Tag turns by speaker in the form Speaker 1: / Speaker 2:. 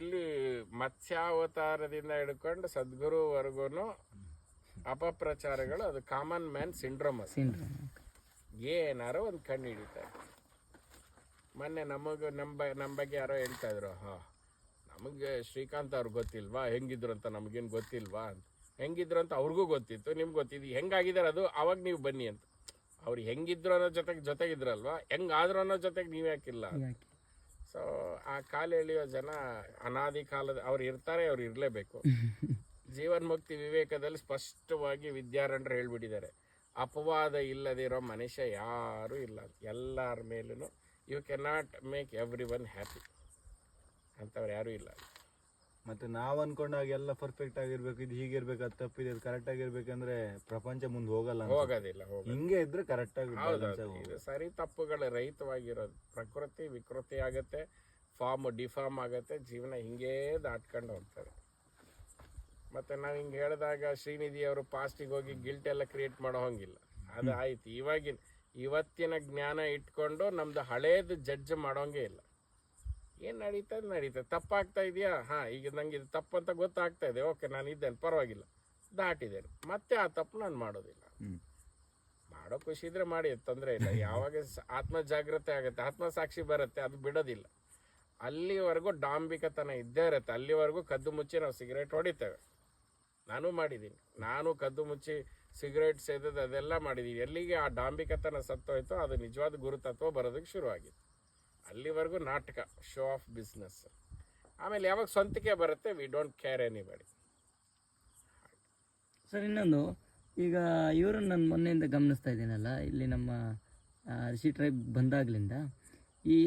Speaker 1: ಇಲ್ಲಿ ಮತ್ಸ್ಯಾವತಾರದಿಂದ ಹಿಡ್ಕೊಂಡು ಸದ್ಗುರುವರೆಗೂ ಅಪಪ್ರಚಾರಗಳು, ಅದು ಕಾಮನ್ ಮ್ಯಾನ್ ಸಿಂಡ್ರೋಮ್
Speaker 2: ಸಿಂಡ್ರೋಮ್
Speaker 1: ಏನಾರೋ ಒಂದು ಕಣ್ಣು ಹಿಡಿತಾರೆ ಮೊನ್ನೆ ನಮಗೆ ನಮ್ಮ ನಮ್ಮ ಬಗ್ಗೆ ಯಾರೋ ಹೇಳ್ತಾ ಇದ್ರು, ಹಾ, ನಮಗೆ ಶ್ರೀಕಾಂತ್ ಅವ್ರು ಗೊತ್ತಿಲ್ವಾ? ಹೆಂಗಿದ್ರು ಅಂತ ನಮಗೇನು ಗೊತ್ತಿಲ್ವಾ ಅಂತ. ಹೆಂಗಿದ್ರು ಅಂತ ಅವ್ರಿಗೂ ಗೊತ್ತಿತ್ತು, ನಿಮ್ಗೆ ಗೊತ್ತಿದ್ದು ಹೆಂಗಾಗಿದ್ದಾರೆ ಅದು? ಅವಾಗ ನೀವು ಬನ್ನಿ ಅಂತ. ಅವ್ರು ಹೆಂಗಿದ್ರು ಅನ್ನೋ ಜೊತೆಗೆ ಜೊತೆಗಿದ್ರಲ್ವಾ? ಹೆಂಗಾದ್ರು ಅನ್ನೋ ಜೊತೆಗೆ ನೀವು ಯಾಕಿಲ್ಲ
Speaker 2: ಯಾಕೆ?
Speaker 1: ಸೊ ಆ ಕಾಲು ಎಳೆಯೋ ಜನ ಅನಾದಿ ಕಾಲದ ಅವ್ರು ಇರ್ತಾರೆ ಅವ್ರು ಇರಲೇಬೇಕು. ಜೀವನ್ಮುಕ್ತಿ ವಿವೇಕದಲ್ಲಿ ಸ್ಪಷ್ಟವಾಗಿ ವಿದ್ಯಾರಣ್ಯರು ಹೇಳ್ಬಿಟ್ಟಿದ್ದಾರೆ. ಅಪವಾದ ಇಲ್ಲದಿರೋ ಮನುಷ್ಯ ಯಾರೂ ಇಲ್ಲ. ಎಲ್ಲರ ಮೇಲೂ you cannot make everyone happy ಅಂಥವ್ರು ಯಾರೂ ಇಲ್ಲ.
Speaker 3: ಮತ್ತೆ ನಾವು ಅನ್ಕೊಂಡಾಗ ಎಲ್ಲ ಪರ್ಫೆಕ್ಟ್ ಆಗಿರ್ಬೇಕು ಇದು ಹೀಗಿರ್ಬೇಕು ಅದು ತಪ್ಪಿದೆ ಅದು ಕರೆಕ್ಟ್ ಆಗಿರ್ಬೇಕಂದ್ರೆ ಪ್ರಪಂಚ ಮುಂದೆ ಹೋಗಲ್ಲ
Speaker 1: ಹೋಗೋದಿಲ್ಲ ಹೋಗ
Speaker 3: ಇದ್ರೆ ಕರೆಕ್ಟ್ ಆಗಿ
Speaker 1: ಇದು ಸರಿ ತಪ್ಪುಗಳ ರಹಿತವಾಗಿರೋದು ಪ್ರಕೃತಿ ವಿಕೃತಿ ಆಗತ್ತೆ ಫಾರ್ಮ್ ಡಿಫಾರ್ಮ್ ಆಗತ್ತೆ ಜೀವನ ಹಿಂಗೇ ದಾಟ್ಕೊಂಡು ಹೋಗ್ತದೆ ಮತ್ತೆ ನಾವು ಹಿಂಗೆ ಹೇಳಿದಾಗ ಶ್ರೀನಿಧಿ ಅವರು ಪಾಸ್ಟಿಗೆ ಹೋಗಿ ಗಿಲ್ಟ್ ಎಲ್ಲ ಕ್ರಿಯೇಟ್ ಮಾಡೋ ಹಂಗಿಲ್ಲ. ಅದು ಆಯ್ತು. ಇವಾಗಿನ ಇವತ್ತಿನ ಜ್ಞಾನ ಇಟ್ಕೊಂಡು ನಮ್ದು ಹಳೇದು ಜಡ್ಜ್ ಮಾಡೋಂಗೆ ಇಲ್ಲ. ಏನು ನಡೀತದೆ ನಡೀತದೆ ತಪ್ಪಾಗ್ತಾ ಇದೆಯಾ? ಹಾಂ ಈಗ ನನಗೆ ಇದು ತಪ್ಪು ಅಂತ ಗೊತ್ತಾಗ್ತಾ ಇದೆ. ಓಕೆ ನಾನು ಇದ್ದೇನೆ ಪರವಾಗಿಲ್ಲ. ದಾಟಿದ್ದೇನೆ. ಮತ್ತೆ ಆ ತಪ್ಪು ನಾನು ಮಾಡೋದಿಲ್ಲ. ಮಾಡೋ ಖುಷಿ ಇದ್ರೆ ಮಾಡಿ ತೊಂದರೆ ಇಲ್ಲ. ಯಾವಾಗ ಆತ್ಮ ಜಾಗ್ರತೆ ಆಗುತ್ತೆ ಆತ್ಮ ಸಾಕ್ಷಿ ಬರುತ್ತೆ ಅದು ಬಿಡೋದಿಲ್ಲ. ಅಲ್ಲಿವರೆಗೂ ಡಾಂಬಿಕತನ ಇದ್ದೇ ಇರುತ್ತೆ. ಅಲ್ಲಿವರೆಗೂ ಕದ್ದು ಮುಚ್ಚಿ ನಾವು ಸಿಗರೇಟ್ ಹೊಡಿತೇವೆ. ನಾನು ಮಾಡಿದ್ದೀನಿ. ನಾನು ಕದ್ದು ಮುಚ್ಚಿ ಸಿಗರೇಟ್ ಸೇದಿದ್ದು ಅದೆಲ್ಲ ಮಾಡಿದ್ದೀನಿ. ಎಲ್ಲಿಗೆ ಆ ಡಾಂಬಿಕತನ ಸತ್ತೋಯ್ತೋ ಅದು ನಿಜವಾದ ಗುರುತತ್ವ ಬರೋದಕ್ಕೆ ಶುರುವಾಗಿತ್ತು. ಅಲ್ಲಿವರೆಗೂ ನಾಟಕ ಶೋ ಆಫ್ ಬಿಸ್ನೆಸ್ ಆಮೇಲೆ ಯಾವಾಗ ಸ್ವಂತಿಕೆ ಬರುತ್ತೆ we don't care anybody
Speaker 2: sir, ಇನ್ನೊಂದು, ಈಗ ಇವರು ನಾನು ಮೊನ್ನೆಯಿಂದ ಗಮನಿಸ್ತಾ ಇದ್ದೀನಲ್ಲ, ಇಲ್ಲಿ ನಮ್ಮ ಋಷಿ ಟ್ರೈಬ್ ಬಂದಾಗ್ಲಿಂದ, ಈ